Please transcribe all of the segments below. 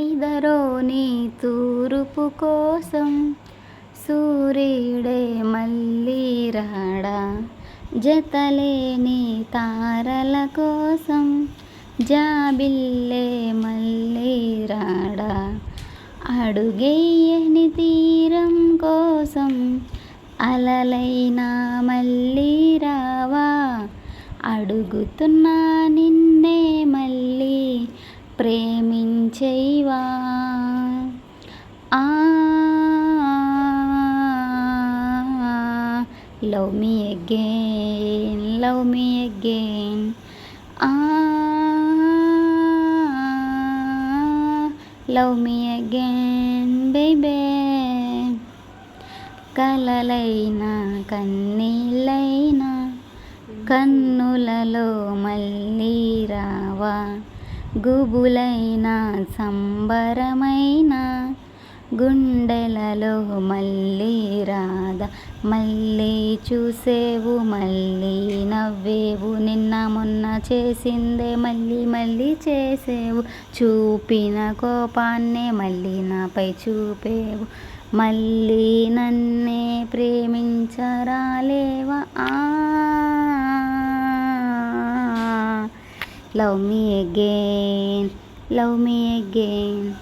నిదరోని నీ తూరుపు కోసం సూర్యుడే మళ్ళీ రాడా? జతలేని తారల కోసం జాబిల్లే మళ్ళీ రాడా? అడుగెయ్యని తీరం కోసం అలలైనా మళ్ళీ రావా? అడుగుతున్నాను ప్రేమించేవా? ఆ love me again love me again. ఆ లవ్ మీ అగైన్ బేబే. కలలైనా కన్నీళ్ళైనా కన్నులలో మళ్ళీ రావా? గుబులైన సంబరమైన గుండెలలో మళ్ళీ రాధ మళ్ళీ చూసేవు మళ్ళీ నవ్వేవు నిన్న మొన్న చేసిందే మళ్ళీ మళ్ళీ చేసేవు చూపిన కోపాన్నే మళ్ళీ నాపై చూపేవు మళ్ళీ నన్నే ప్రేమించరాలేవా? Love me again love me again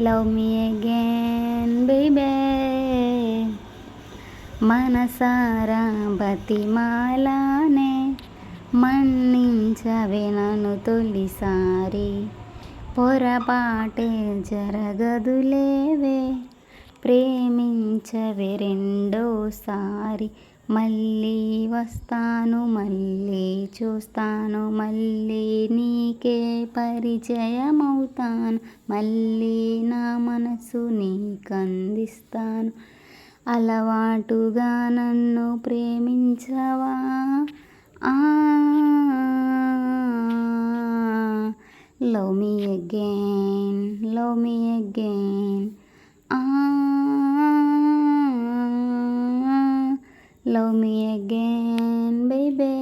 love me again baby మనసారా బతిమాలానే మన్నించవే నన్ను తొలిసారి. పొరపాటే జరగదులేవే ప్రేమించవే రెండోసారి. మళ్ళీ వస్తాను మళ్ళీ చూస్తాను మళ్ళీ నీకే పరిచయమవుతాను మళ్ళీ నా మనసు నీకందిస్తాను. అలవాటుగా నన్ను ప్రేమించవా? Love me again love me again. Love me again baby